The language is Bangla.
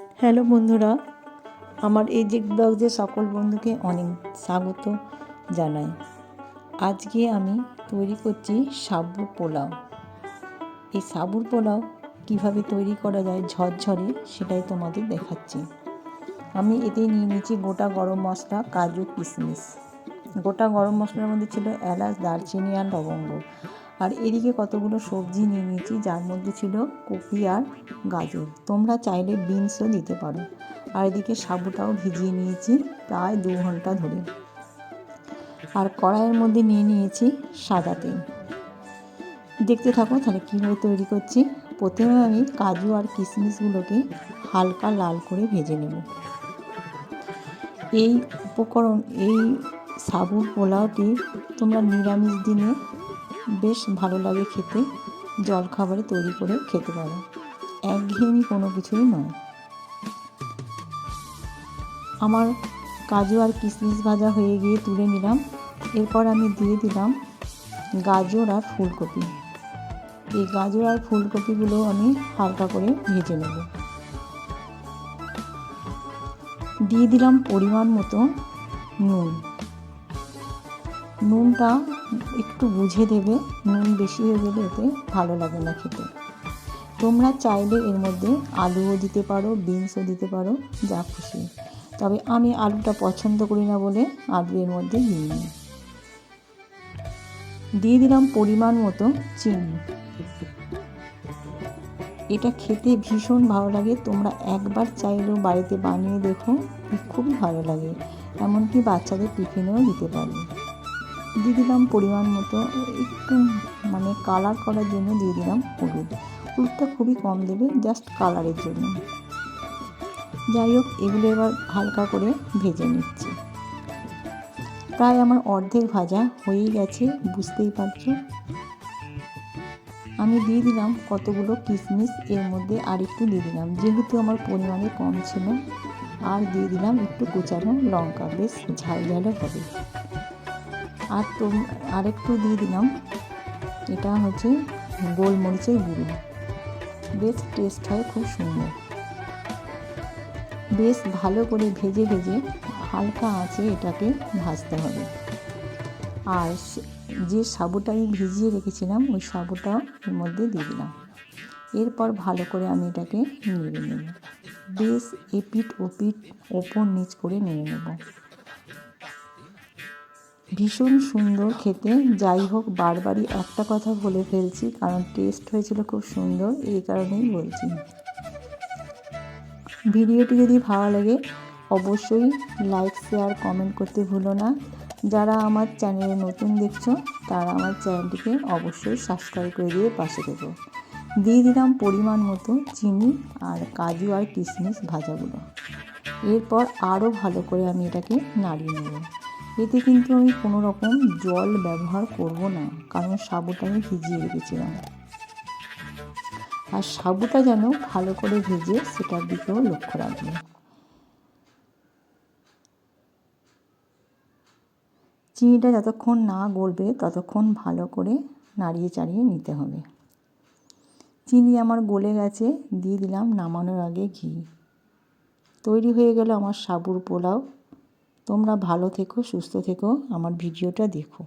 হ্যালো বন্ধুরা, আমার এই যে ব্লগে সকল বন্ধুকে অনেক স্বাগত জানাই। আজকে আমি তৈরি করছি সাবুর পোলাও। এই সাবুর পোলাও কীভাবে তৈরি করা যায় ঝরঝরে সেটাই তোমাদের দেখাচ্ছি। আমি এতে নিয়ে নিয়েছি গোটা গরম মশলা, কাজু কিশমিশ। গোটা গরম মশলার মধ্যে ছিল এলাচ, দারচিনি আর লবঙ্গ। আর এদিকে কতগুলো সবজি নিয়ে নিয়েছি, যার মধ্যে ছিল কপি আর গাজর। তোমরা চাইলে বিনসও দিতে পারো। আর এদিকে সাবুটাও ভিজিয়ে নিয়েছি প্রায় দু ঘণ্টা ধরে। আর কড়াইয়ের মধ্যে নিয়ে নিয়েছি সাদা তেল। দেখতে থাকো তাহলে কীভাবে তৈরি করছি। প্রথমে আমি কাজু আর কিশমিশগুলোকে হালকা লাল করে ভেজে নেব। এই উপকরণ, এই সাবুর পোলাওটি তোমরা নিরামিষ দিনে বেশ ভালো লাগে খেতে। জলখাবারে তৈরি করে খেতে পারো। একঘেয়েমি কোনো কিছুই নয়। আমার কাজু আর কিশমিশ ভাজা হয়ে গিয়ে তুলে নিলাম। এরপর আমি দিয়ে দিলাম গাজর আর ফুলকপি। এই গাজর আর ফুলকপিগুলো আমি হালকা করে ভেজে নেব। দিয়ে দিলাম পরিমাণ মতো নুন। নুনটা একটু বুঝে দেবে, নুন বেশি হয়ে গেলে এতে ভালো লাগে না খেতে। তোমরা চাইলে এর মধ্যে আলুও দিতে পারো, বিনসও দিতে পারো, যা খুশি। তবে আমি আলুটা পছন্দ করি না বলে আলু এর মধ্যে দিইনি দিয়ে দিলাম পরিমাণ মতো চিনি। এটা খেতে ভীষণ ভালো লাগে। তোমরা একবার চাইলেও বাড়িতে বানিয়ে দেখো, খুবই ভালো লাগে। এমনকি বাচ্চাদের টিফিনেও দিতে পারবে দিয়ে দিলাম পরিমাণ মতো, একটু মানে কালার করার জন্য দিয়ে দিলাম হলুদ। হলুদটা খুবই কম দেবে জাস্ট কালারের জন্য। যাই হোক, এগুলো এবার হালকা করে ভেজে নিচ্ছি। প্রায় আমার অর্ধেক ভাজা হয়েই গেছে, বুঝতেই পারছ? আমি দিয়ে দিলাম কতগুলো কিশমিশ এর মধ্যে আর একটু দিয়ে দিলাম। যেহেতু আমার পরিমাণে কম ছিল, আর দিয়ে দিলাম একটু কুচানো লঙ্কা, বেশ ঝাল ঝালও হবে। আর তো আরেকটু দিয়ে দিলাম। এটা হচ্ছে গোলমরিচের গুঁড়ো। বেশ টেস্ট হয়, খুব সুন্দর। বেশ ভালো করে ভেজে ভেজে হালকা আঁচে এটাকে ভাজতে হবে। আর যে সাবুটা আমি ভিজিয়ে রেখেছিলাম, ওই সাবুটাও এর মধ্যে দিয়ে দিলাম। এরপর ভালো করে আমি এটাকে নেড়ে নেব। বেশ এপিট ওপিট ওপর নিচ করে নেড়ে নেব। ভীষণ সুন্দর খেতে। যাই হোক, বারবারই একটা কথা বলে ফেলছি, কারণ টেস্ট হয়েছিল খুব সুন্দর, এই কারণেই বলছি। ভিডিওটি যদি ভালো লাগে, অবশ্যই লাইক শেয়ার কমেন্ট করতে ভুলো না। যারা আমার চ্যানেলে নতুন দেখছ, তারা আমার চ্যানেলটিকে অবশ্যই সাবস্ক্রাইব করে দিয়ে পাশে দেবো দিয়ে দিলাম পরিমাণ মতো চিনি আর কাজু আর কিশমিশ ভাজাগুলো। এরপর আরও ভালো করে আমি এটাকে নাড়িয়ে নেব। এতে কিন্তু আমি কোনো রকম জল ব্যবহার করব না, কারণ সাবুটা আমি ভিজিয়ে রেখেছিলাম। আর সাবুটা যেন ভালো করে ভেজে সেটার দিকেও লক্ষ্য রাখবে। চিনিটা যতক্ষণ না গলবে, ততক্ষণ ভালো করে নাড়িয়ে চাড়িয়ে নিতে হবে। চিনি আমার গলে গেছে, দিয়ে দিলাম নামানোর আগে ঘি। তৈরি হয়ে গেল আমার সাবুর পোলাও। তোমরা ভালো থেকো সুস্থ থেকো আমার ভিডিওটা দেখো।